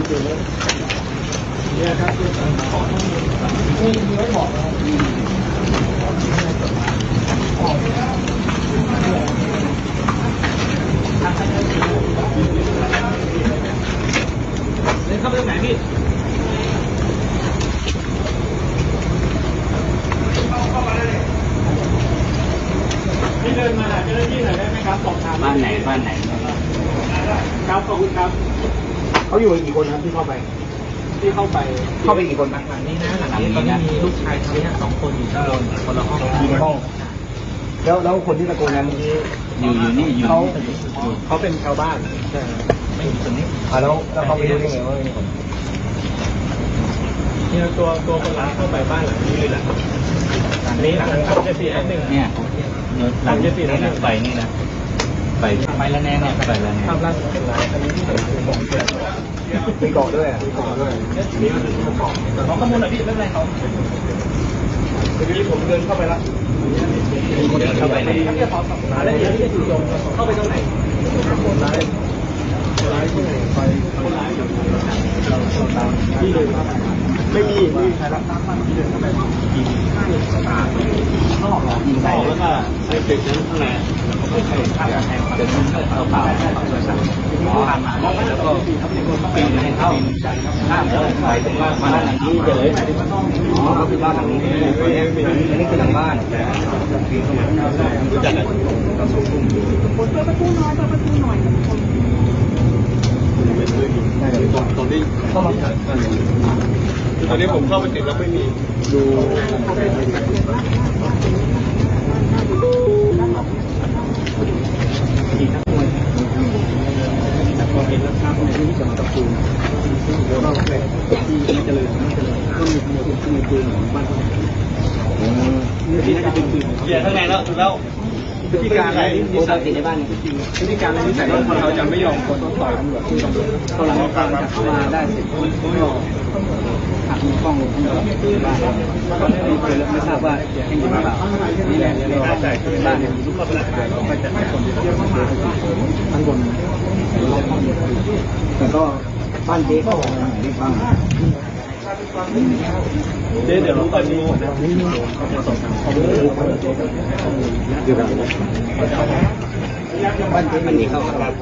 คือตัวเลขเนี่ยครับคือการขอข้อมูลนี่คือไม่บอกนะครับเดินเข้าไปตรงไหนพี่พี่เดินมาหาเจ้าหน้าที่หน่อยได้ไหมครับสอบถามบ้านไหนบ้านไหนครับขอบคุณครับ เขาอยู่กันกี่คนครับที่เข้าไป ที่เข้าไปเข้าไปกี่คนนะหลังนี้นะหลังนี้ตอนนี้มีลูกชายเขาเนี่ยสองคนอยู่ที่โรงคนละห้องอยู่ในห้อง แล้วแล้วคนที่ตะโกนนั้นเมื่อกี้อยู่อยู่นี่อยู่เขาเขาเป็นชาวบ้านไม่อยู่ตรงนี้อ่าแล้วแล้วเขาไปรู้ได้ไงว่ามีคนเนี่ยตัวตัวคนร้ายเข้าไปบ้านหลังนี้เลยแหละอันนี้หลังเจ็ดสี่แอดหนึ่งเนี่ยหลังจะปีนี่นะไปนี่นะ ไปไปแล้วแน่เนี่ยไปแล้วแน่ภาพล่าสุดเป็นร้ายอันนี้ที่ผมคือบอกเกิดมีเกาะด้วยอะมีเกาะด้วยขอข้อมูลหน่อยพี่ไม่เป็นไรเขาเมื่อกี้ผมเดินเข้าไปแล้วเดินเข้าไปในเรียกขอสอบถามได้ยังที่อยู่ตรงเข้าไปตรงไหนคนร้ายคนร้ายที่ไหนไปคนร้ายอยู่ที่เดินเข้าไปไม่มีไม่มีใครรับตามบ้านที่เดินเข้าไปยิงข้างตาข้างหลังยิงใส่แล้วก็ใส่ตึกนั้นข้างใน ไม่ใช่ข้างแทงเดินเข้าเปล่าเข้าโทรศัพท์ผ่านมาแล้วก็ปีนให้เข้าข้ามแล้วไปถึงว่าบ้านหลังนี้จะเลย อ๋อก็คือบ้านหลังนี้อันนี้อันนี้คือหลังบ้าน รู้จักกัน ตอนนี้เข้ามาตอนนี้ผ มเข้าไปติดแล้วไม่มีดูเดี๋ยวข้างในแล้วแล้วพฤติการอะไรโทรศัพท์ติดในบ้านนี่พฤติการอะไรนิสัยของคนเราจะไม่ยอมคนต่อยตำรวจที่ตำรวจตอนหลังการจับเข้ามาได้เสร็จก็หักมีกล้องวงจรปิดบ้านก็ไม่เคยไม่ทราบว่ายังอยู่หรือเปล่านี่แหละในบ้านบ้านเนี่ยมีลูกก็ก็จะให้คนเยอะมากข้างบนแต่ก็บ้านเจ๊ก็ไหนได้บ้าง เดี๋ยวเดี๋ยวรู้ตอนนี้เดี๋ยวกันบ้านเจ๊มันมีเขาครับ